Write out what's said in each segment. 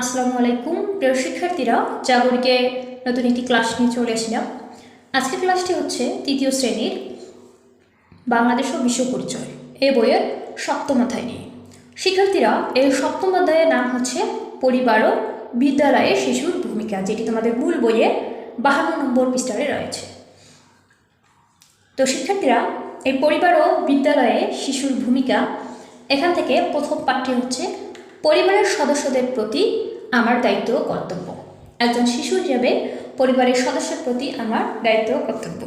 আসসালামু আলাইকুম। প্রিয় শিক্ষার্থীরা, জাগরিকে নতুন একটি ক্লাস নিয়ে চলে এসেছিলাম আজকের ক্লাসটি হচ্ছে তৃতীয় শ্রেণির বাংলাদেশ ও বিশ্ব পরিচয় এই বইয়ের সপ্তম অধ্যায় নিয়ে। শিক্ষার্থীরা এই সপ্তম অধ্যায়ের নাম হচ্ছে পরিবার ও বিদ্যালয়ে শিশুর ভূমিকা, যেটি তোমাদের মূল বইয়ে বাহান্ন নম্বর পৃষ্ঠারে রয়েছে। তো শিক্ষার্থীরা, এই পরিবার ও বিদ্যালয়ে শিশুর ভূমিকা এখান থেকে প্রথম পাঠটি হচ্ছে পরিবারের সদস্যদের প্রতি আমার দায়িত্ব কর্তব্য। একজন শিশু হিসেবে পরিবারের সদস্যের প্রতি আমার দায়িত্ব কর্তব্য।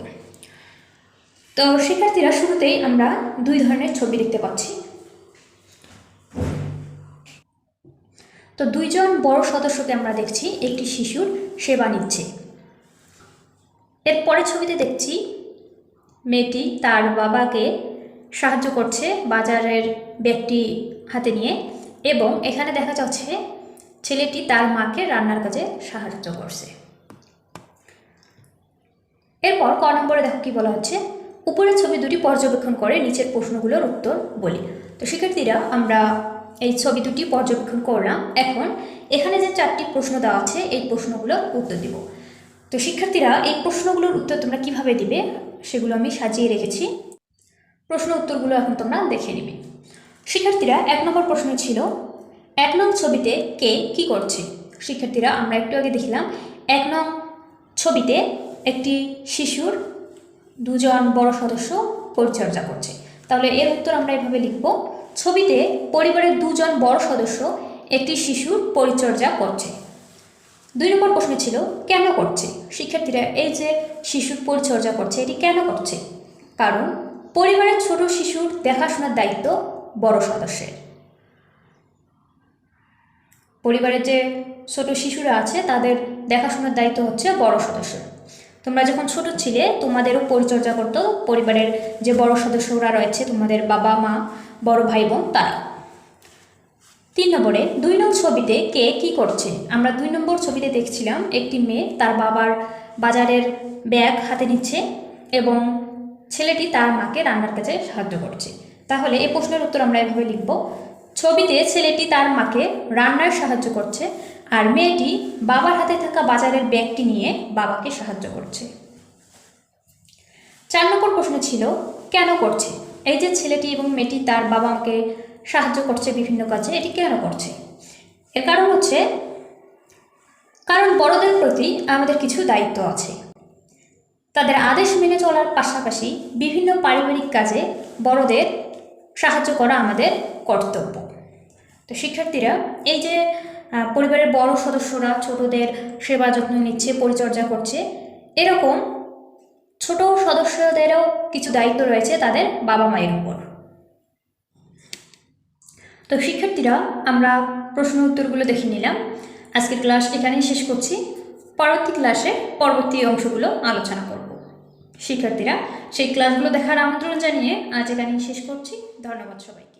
তো শিক্ষার্থীরা, শুরুতেই আমরা দুই ধরনের ছবি দেখতে পাচ্ছি। তো দুইজন বড় সদস্যকে আমরা দেখছি, একটি শিশুর সেবা নিচ্ছে। এর পরের ছবিতে দেখছি মেয়েটি তার বাবাকে সাহায্য করছে বাজারের ব্যাগটি হাতে নিয়ে। এবং এখানে দেখা যাচ্ছে ছেলেটি তার মাকে রান্নার কাজে সাহায্য করছে। এরপর ক নম্বরে দেখো কি বলা হচ্ছে? উপরের ছবি দুটি পর্যবেক্ষণ করে নিচের প্রশ্নগুলোর উত্তর বলি। তো শিক্ষার্থীরা, আমরা এই ছবি দুটি পর্যবেক্ষণ করলাম। এখন এখানে যে চারটি প্রশ্ন দেওয়া আছে, এই প্রশ্নগুলোর উত্তর দিব। তো শিক্ষার্থীরা, এই প্রশ্নগুলোর উত্তর তোমরা কীভাবে দিবে, সেগুলো আমি সাজিয়ে রেখেছি। প্রশ্ন উত্তরগুলো এখন তোমরা দেখে নিবে। শিক্ষার্থীরা এক নম্বর প্রশ্ন ছিল, এক নং ছবিতে কে কি করছে? শিক্ষার্থীরা, আমরা একটু আগে দেখলাম, এক নং ছবিতে একটি শিশুর দুজন বড় সদস্য পরিচর্যা করছে। তাহলে এর উত্তর আমরা এভাবে লিখব, ছবিতে পরিবারের দুজন বড় সদস্য একটি শিশুর পরিচর্যা করছে। দুই নম্বর প্রশ্ন ছিল, কেন করছে? শিক্ষার্থীরা, এই যে শিশুর পরিচর্যা করছে, এটি কেন করছে? কারণ পরিবারের ছোট শিশুর দেখাশোনার দায়িত্ব বড় সদস্যের। পরিবারের যে ছোট শিশুরা আছে, তাদের দেখাশোনার দায়িত্ব হচ্ছে বড় সদস্যের তোমরা যখন ছোট ছিলে, তোমাদেরও পরিচর্যা করতো পরিবারের যে বড় সদস্যরা রয়েছে, তোমাদের বাবা, মা, বড় ভাই, বোন, তারা। তিন নম্বরে, দুই নম্বর ছবিতে কে কি করছে? আমরা দুই নম্বর ছবিতে দেখছিলাম একটি মেয়ে, তার বাবার বাজারের ব্যাগ হাতে নিচ্ছে এবং ছেলেটি তার মাকে রান্নার কাজে সাহায্য করছে। তাহলে এই প্রশ্নের উত্তর আমরা এভাবে লিখব। ছবিতে ছেলেটি তার মাকে রান্নার সাহায্য করছে আর মেয়েটি বাবার হাতে থাকা বাজারের ব্যাগটি নিয়ে বাবাকে সাহায্য করছে। চার নম্বর প্রশ্ন ছিল, কেন করছে? এই যে ছেলেটি এবং মেয়েটি তার বাবা মাকে সাহায্য করছে বিভিন্ন কাজে, এটি কেন করছে? এর কারণ হচ্ছে, কারণ বড়দের প্রতি আমাদের কিছু দায়িত্ব আছে। তাদের আদেশ মেনে চলার পাশাপাশি বিভিন্ন পারিবারিক কাজে বড়দের সাহায্য করা আমাদের কর্তব্য। তো শিক্ষার্থীরা, এই যে পরিবারের বড় সদস্যরা ছোটদের সেবা যত্ন নিচ্ছে, পরিচর্যা করছে, এরকম ছোট সদস্যদেরও কিছু দায়িত্ব রয়েছে তাদের বাবা মায়ের উপর। তো শিক্ষার্থীরা, আমরা প্রশ্ন উত্তরগুলো দেখে নিলাম। আজকের ক্লাস এখানেই শেষ করছি। পরবর্তী ক্লাসে পরবর্তী অংশগুলো আলোচনা করব। শিক্ষার্থীরা। সেই ক্লাসগুলো দেখার আমন্ত্রণ জানিয়ে আজ এখানেই শেষ করছি। ধন্যবাদ সবাইকে।